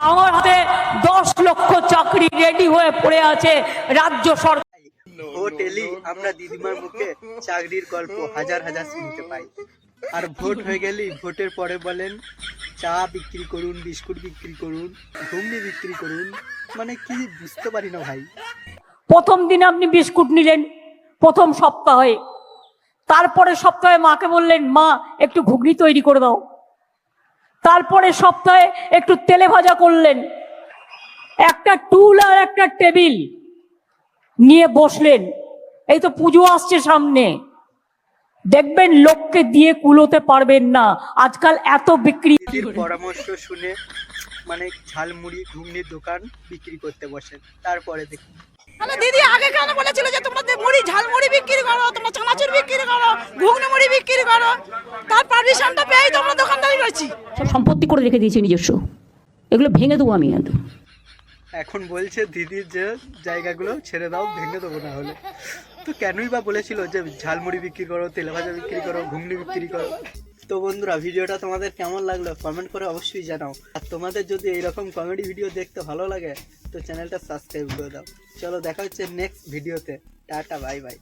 আমার হাতে দশ লক্ষ চাকরি রেডি হয়ে পড়ে আছে রাজ্য সরকার। ভোট এলি আমরা দিদিমার মুখে চাকরির গল্প হাজার হাজার শুনতে পাই। আর ভোট হয়ে গেলি ভোটের পরে বলেন চা বিক্রি করুন বিস্কুট বিক্রি করুন ঘুমনি বিক্রি করুন মানে কি বুঝতে পারি না ভাই। প্রথম দিনে আপনি বিস্কুট নিলেন প্রথম সপ্তাহে। তারপরে সপ্তাহে মাকে বললেন মা একটু ঘুগনি তৈরি করে দাও। তারপরে সপ্তাহে একটু তেলে ভাজা করলেন। একটা টুল আর একটা টেবিল নিয়ে বসলেন। এই তো পুজো আসছে সামনে। দেখবেন লোককে দিয়ে কুলোতে পারবেন না। আজকাল এত বিক্রি পরামর্শ শুনে মানে ঝালমুড়ি ঘুগনির দোকান বিক্রি করতে বসেন। তারপরে দেখুন। দিদি আগে কেন বলেছিল যে তোমরা মুড়ি ঝালমুড়ি বিক্রি করো তোমরা চানাচুর বিক্রি করো ঘুগনি মুড়ি বিক্রি করো? তার পারমিশনটা পেয়েই তোমরা করছি সব সম্পত্তি করে রেখে দিয়েছি নিজস্ব। এগুলো ভেঙে দেবো আমি একদম এখন বলছে দিদির যে জায়গাগুলো ছেড়ে দাও ভেঙে দেবো না হলে। তো কেনই বা বলেছিল যে ঝালমুড়ি বিক্রি করো তেলে ভাজা বিক্রি করো ঘুগনি বিক্রি করো। তো বন্ধুরা ভিডিওটা তোমাদের কেমন লাগল কমেন্ট করে অবশ্যই জানাও। আর তোমাদের যদি এইরকম কমেডি ভিডিও দেখতে ভালো লাগে তো চ্যানেলটা সাবস্ক্রাইব করে দাও। চলো দেখা হচ্ছে নেক্সট ভিডিওতে টাটা বাই বাই